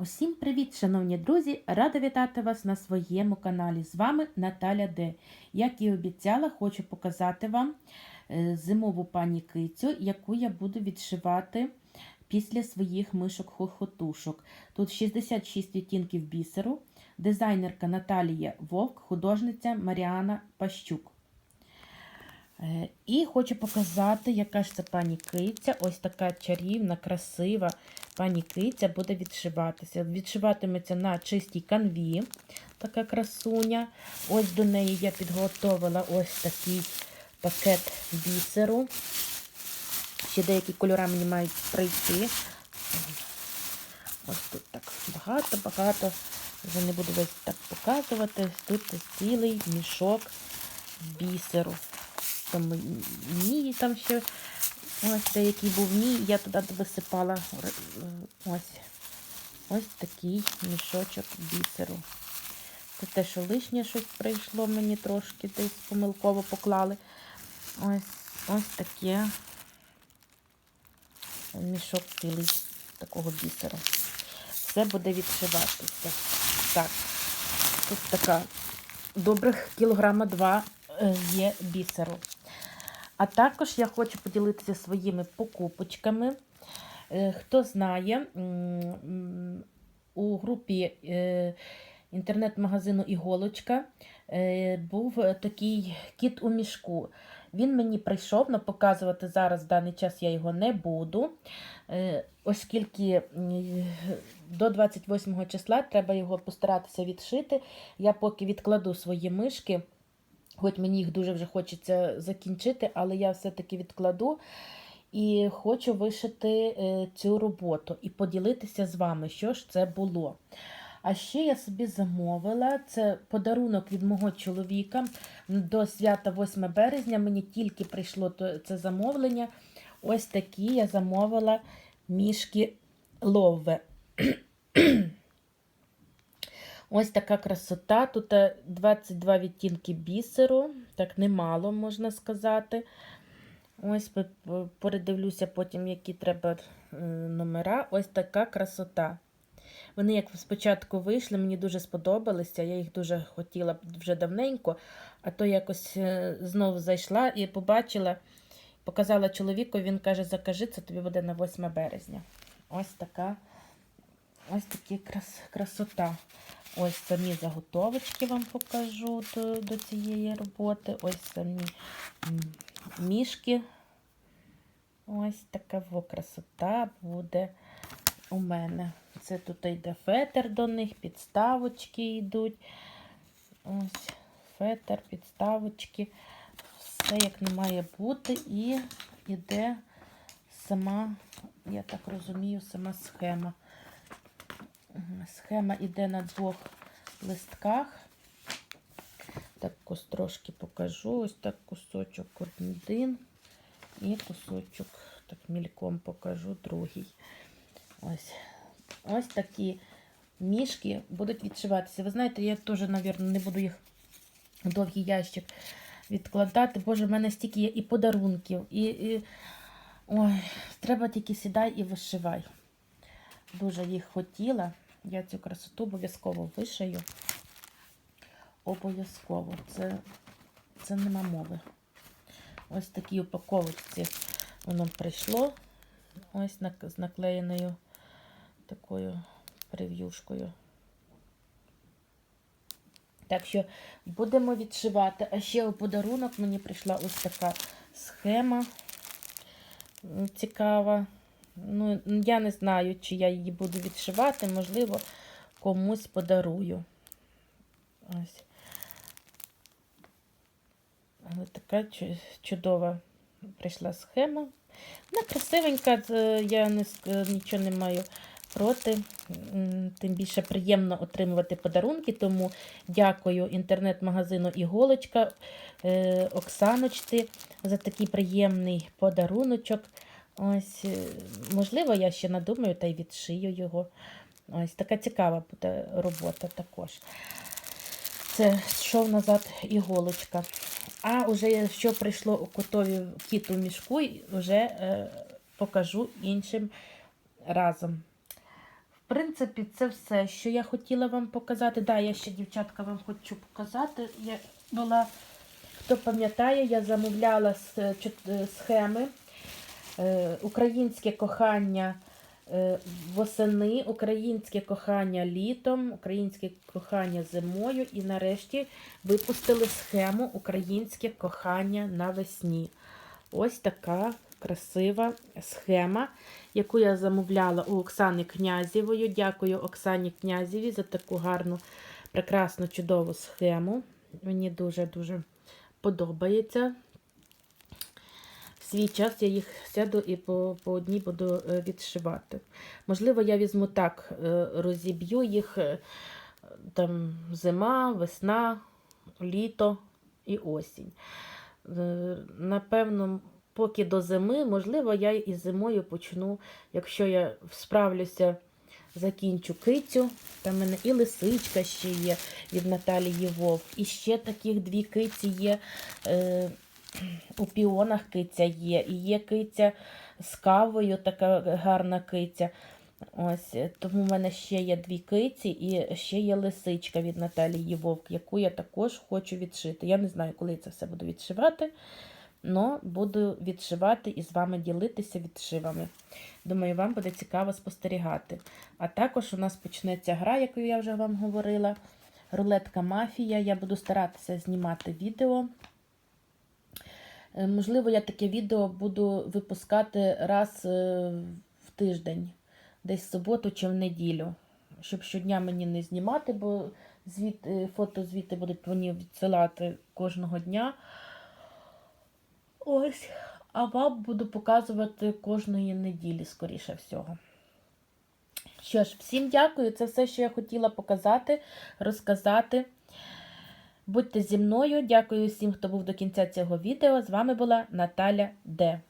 Усім привіт, шановні друзі! Рада вітати вас на своєму каналі. З вами Наталя Д. Як і обіцяла, хочу показати вам е, зимову пані кицю, яку я буду відшивати після своїх мишок-хохотушок. Тут 66 відтінків бісеру, дизайнерка Наталія Вовк, художниця Маріана Пащук. Е, І хочу показати, яка ж це пані киця. Ось така чарівна, красива пані киця буде відшиватися. Відшиватиметься на чистій канві, така красуня. Ось до неї я підготовила ось такий пакет бісеру. Ще деякі кольори мені мають прийти. Ось тут так багато-багато. Вже не буду весь так показувати. Тут цілий мішок бісеру. Там мій там ще ось деякий був мій, я туди висипала ось ось такий мішочок бісеру. Це те, що лишнє щось прийшло, мені трошки десь помилково поклали. Ось ось таке мішок цілий такого бісеру. Все буде відшиватися. Так, тут така добрих кілограма два є бісеру. А також я хочу поділитися своїми покупочками. Хто знає, у групі інтернет-магазину Іголочка був такий кіт у мішку. Він мені прийшов, але показувати зараз в даний час я його не буду, оскільки до 28 числа треба його постаратися відшити. Я поки відкладу свої мишки. Хоч мені їх дуже вже хочеться закінчити, але я все-таки відкладу і хочу вишити цю роботу і поділитися з вами, що ж це було. А ще я собі замовила це подарунок від мого чоловіка до свята 8 березня. Мені тільки прийшло це замовлення. Ось такі я замовила мішки ловве. Ось така красота. Тут 22 відтінки бісеру, так немало, можна сказати. Ось передивлюся потім, які треба номера. Ось така красота. Вони, як спочатку вийшли, мені дуже сподобалися. Я їх дуже хотіла вже давненько, а то якось знову зайшла і побачила, показала чоловіку, він каже, закажи, це тобі буде на 8 березня. Ось така ось такі крас, красота. Ось самі заготовочки вам покажу до, до цієї роботи. Ось самі мішки. Ось така красота буде у мене. Це тут йде фетер до них, підставочки йдуть. Ось фетер, підставочки. Все як не має бути. І йде сама, я так розумію, сама схема. Схема йде на двох листках. Так ось трошки покажу. Ось так кусочок один і кусочок, так мільком покажу другий. Ось ось такі мішки будуть відшиватися. Ви знаєте, я теж, мабуть, не буду їх в довгий ящик відкладати. Боже, в мене стільки є і подарунків, і, і... Ой, треба тільки сідай і вишивай. Дуже їх хотіла. Я цю красоту обов'язково вишию. Обов'язково. Це це нема мови. Ось такі упаковочці воно прийшло. Ось з наклеєною такою прев'юшкою. Так що будемо відшивати. А ще у подарунок мені прийшла ось така схема цікава. Ну, я не знаю, чи я її буду відшивати, можливо, комусь подарую. Ось. Ось така чудова прийшла схема. Вона красивенька, я не, нічого не маю проти. Тим більше приємно отримувати подарунки, тому дякую інтернет-магазину Іголочка Оксаночці за такий приємний подаруночок. Ось, можливо, я ще надумаю та й відшию його. Ось така цікава буде робота також. Це йшов назад іголочка. А вже що прийшло у котові кіт у мішку, вже е, покажу іншим разом. В принципі, це все, що я хотіла вам показати. Да, я ще, дівчатка, вам хочу показати. Я була, хто пам'ятає, я замовляла с- чот- е, схеми е, Українське кохання е, восени, українське кохання літом, українське кохання зимою і нарешті випустили схему Українське кохання навесні. Ось така красива схема, яку я замовляла у Оксани Князєвої. Дякую Оксані Князєві за таку гарну, прекрасну, чудову схему. Мені дуже-дуже подобається. Свій час я їх сяду і по, по одній буду е, відшивати. Можливо, я візьму так, е, розіб'ю їх е, там зима, весна, літо і осінь. Напевно, поки до зими, можливо, я і зимою почну, якщо я справлюся, закінчу кицю. Там в мене і лисичка ще є від Наталії Вовк, і ще таких дві киці є. Е, у піонах киця є, і є киця з кавою, така гарна киця. Ось, тому в мене ще є дві киці і ще є лисичка від Наталії Вовк, яку я також хочу відшити. Я не знаю, коли це все буду відшивати, але буду відшивати і з вами ділитися відшивами. Думаю, вам буде цікаво спостерігати. А також у нас почнеться гра, яку я вже вам говорила. Рулетка мафія. Я буду старатися знімати відео. Е, Можливо, я таке відео буду випускати раз е, в тиждень, десь в суботу чи в неділю. Щоб щодня мені не знімати, бо звіт, е, фото звіти будуть мені відсилати кожного дня. Ось. А вам буду показувати кожної неділі, скоріше всього. Що ж, всім дякую. Це все, що я хотіла показати, розказати. Будьте зі мною. Дякую всім, хто був до кінця цього відео. З вами була Наталя Д.